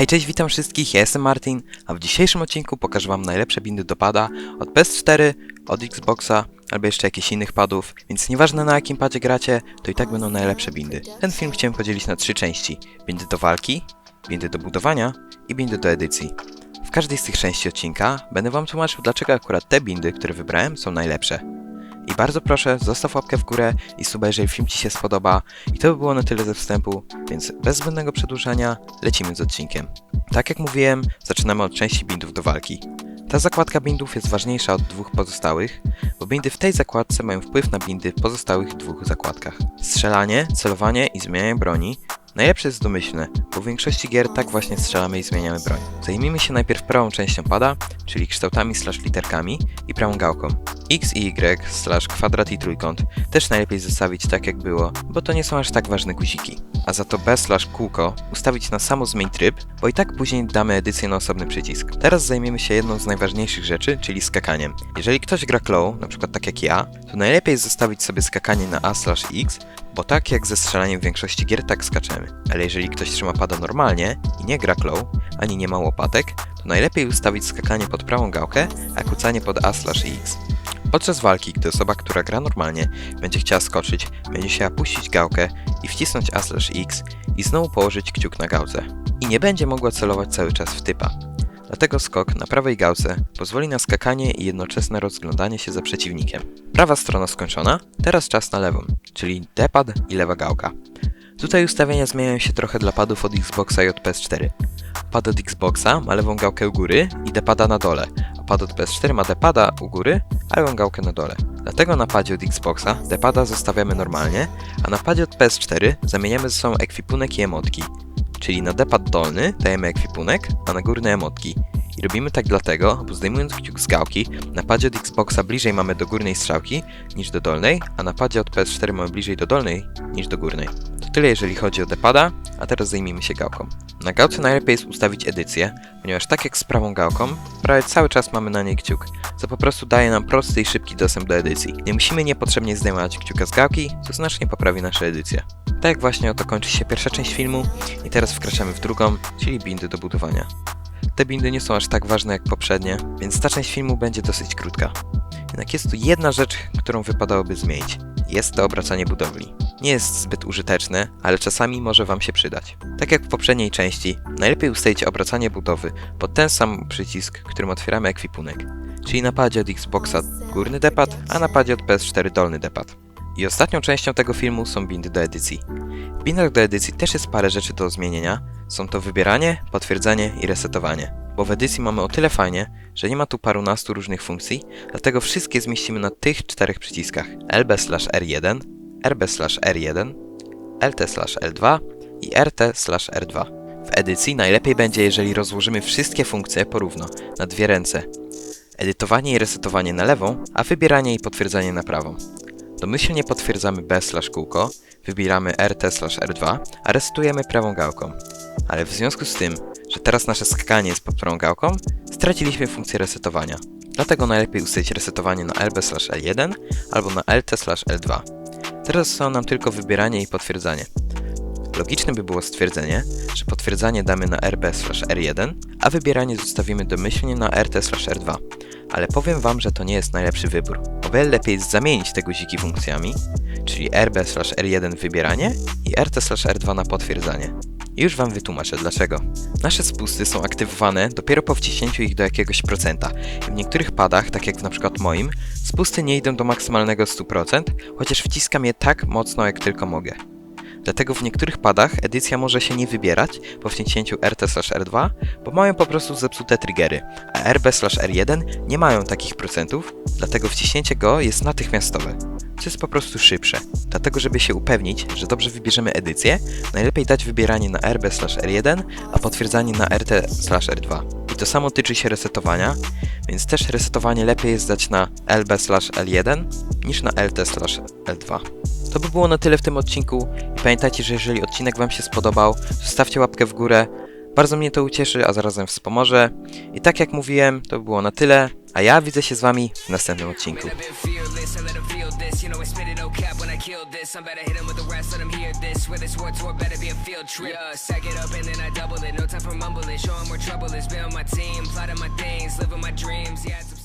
Hej, cześć, witam wszystkich, ja jestem Martin, a w dzisiejszym odcinku pokażę wam najlepsze bindy do pada od PS4, od Xboxa, albo jeszcze jakichś innych padów, więc nieważne na jakim padzie gracie, to i tak będą najlepsze bindy. Ten film chciałem podzielić na trzy części. Bindy do walki, bindy do budowania i bindy do edycji. W każdej z tych części odcinka będę wam tłumaczył, dlaczego akurat te bindy, które wybrałem, są najlepsze. I bardzo proszę, zostaw łapkę w górę i suba, jeżeli film Ci się spodoba. I to by było na tyle ze wstępu, więc bez zbędnego przedłużania lecimy z odcinkiem. Tak jak mówiłem, zaczynamy od części bindów do walki. Ta zakładka bindów jest ważniejsza od dwóch pozostałych, bo bindy w tej zakładce mają wpływ na bindy w pozostałych dwóch zakładkach. Strzelanie, celowanie i zmienianie broni Najlepsze jest domyślne, bo w większości gier tak właśnie strzelamy i zmieniamy broń. Zajmijmy się najpierw prawą częścią pada, czyli kształtami slash literkami i prawą gałką. X i Y slash kwadrat i trójkąt też najlepiej zostawić tak jak było, bo to nie są aż tak ważne guziki. A za to B slash kółko ustawić na samo zmień tryb, bo i tak później damy edycję na osobny przycisk. Teraz zajmiemy się jedną z najważniejszych rzeczy, czyli skakaniem. Jeżeli ktoś gra claw, na przykład tak jak ja, to najlepiej zostawić sobie skakanie na A slash X, bo tak jak ze strzelaniem w większości gier, tak skaczemy. Ale jeżeli ktoś trzyma pada normalnie i nie gra claw, ani nie ma łopatek, to najlepiej ustawić skakanie pod prawą gałkę, a kucanie pod A slash X. Podczas walki, gdy osoba, która gra normalnie, będzie chciała skoczyć, będzie chciała puścić gałkę i wcisnąć A X i znowu położyć kciuk na gałce. I nie będzie mogła celować cały czas w typa. Dlatego skok na prawej gałce pozwoli na skakanie i jednoczesne rozglądanie się za przeciwnikiem. Prawa strona skończona, teraz czas na lewą, czyli D-pad i lewa gałka. Tutaj ustawienia zmieniają się trochę dla padów od Xboxa i od PS4. Pad od Xboxa ma lewą gałkę u góry i D-pada na dole, a pad od PS4 ma D-pada u góry, a lewą gałkę na dole. Dlatego na padzie od Xboxa D-pada zostawiamy normalnie, a na padzie od PS4 zamieniamy ze sobą ekwipunek i emotki. Czyli na D-pad dolny dajemy ekwipunek, a na górne emotki. I robimy tak dlatego, bo zdejmując kciuk z gałki, na padzie od Xboxa bliżej mamy do górnej strzałki niż do dolnej, a na padzie od PS4 mamy bliżej do dolnej niż do górnej. To tyle jeżeli chodzi o D-pada, a teraz zajmijmy się gałką. Na gałce najlepiej jest ustawić edycję, ponieważ tak jak z prawą gałką, prawie cały czas mamy na niej kciuk, co po prostu daje nam prosty i szybki dostęp do edycji. Nie musimy niepotrzebnie zdejmować kciuka z gałki, co znacznie poprawi nasze edycje. Tak jak właśnie oto kończy się pierwsza część filmu i teraz wkraczamy w drugą, czyli bindy do budowania. Te bindy nie są aż tak ważne jak poprzednie, więc ta część filmu będzie dosyć krótka. Jednak jest tu jedna rzecz, którą wypadałoby zmienić. Jest to obracanie budowli. Nie jest zbyt użyteczne, ale czasami może Wam się przydać. Tak jak w poprzedniej części, najlepiej ustawić obracanie budowy pod ten sam przycisk, którym otwieramy ekwipunek. Czyli na padzie od Xboxa górny depad, a na padzie od PS4 dolny depad. I ostatnią częścią tego filmu są bindy do edycji. W bindach do edycji też jest parę rzeczy do zmienienia. Są to wybieranie, potwierdzenie i resetowanie. Bo w edycji mamy o tyle fajnie, że nie ma tu parunastu różnych funkcji, dlatego wszystkie zmieścimy na tych czterech przyciskach LB R1, RB R1, LT L2 i RT R2. W edycji najlepiej będzie, jeżeli rozłożymy wszystkie funkcje porówno, na dwie ręce. Edytowanie i resetowanie na lewą, a wybieranie i potwierdzanie na prawą. Domyślnie potwierdzamy B kółko, wybieramy RT R2, a resetujemy prawą gałką. Ale w związku z tym, że teraz nasze skakanie jest pod prawą gałką, straciliśmy funkcję resetowania. Dlatego najlepiej ustawić resetowanie na LB L1 albo na LT L2. Teraz są nam tylko wybieranie i potwierdzanie. Logiczne by było stwierdzenie, że potwierdzanie damy na RB R1, a wybieranie zostawimy domyślnie na RT R2. Ale powiem Wam, że to nie jest najlepszy wybór. Wiele lepiej zamienić te guziki funkcjami, czyli RB R1 wybieranie i RT R2 na potwierdzanie. I już Wam wytłumaczę dlaczego. Nasze spusty są aktywowane dopiero po wciśnięciu ich do jakiegoś procenta. W niektórych padach, tak jak na przykład moim, spusty nie idą do maksymalnego 100%, chociaż wciskam je tak mocno jak tylko mogę. Dlatego w niektórych padach edycja może się nie wybierać po wciśnięciu RT/R2, bo mają po prostu zepsute triggery, a RB/R1 nie mają takich procentów, dlatego wciśnięcie go jest natychmiastowe, co jest po prostu szybsze. Dlatego, żeby się upewnić, że dobrze wybierzemy edycję, najlepiej dać wybieranie na RB/R1, a potwierdzanie na RT/R2. I to samo tyczy się resetowania, więc też resetowanie lepiej jest dać na LB/L1 niż na LT/L2. To by było na tyle w tym odcinku i pamiętajcie, że jeżeli odcinek Wam się spodobał, zostawcie łapkę w górę. Bardzo mnie to ucieszy, a zarazem wspomoże. I tak jak mówiłem, to by było na tyle. A ja widzę się z wami w następnym odcinku. I'm better hit 'em with the rest, let 'em hear this. Where this war tour better be a field trip. Yeah, stack it up and then I double it. No time for mumbling. Show 'em where trouble is. My team, plotting my things, living my dreams. Yeah.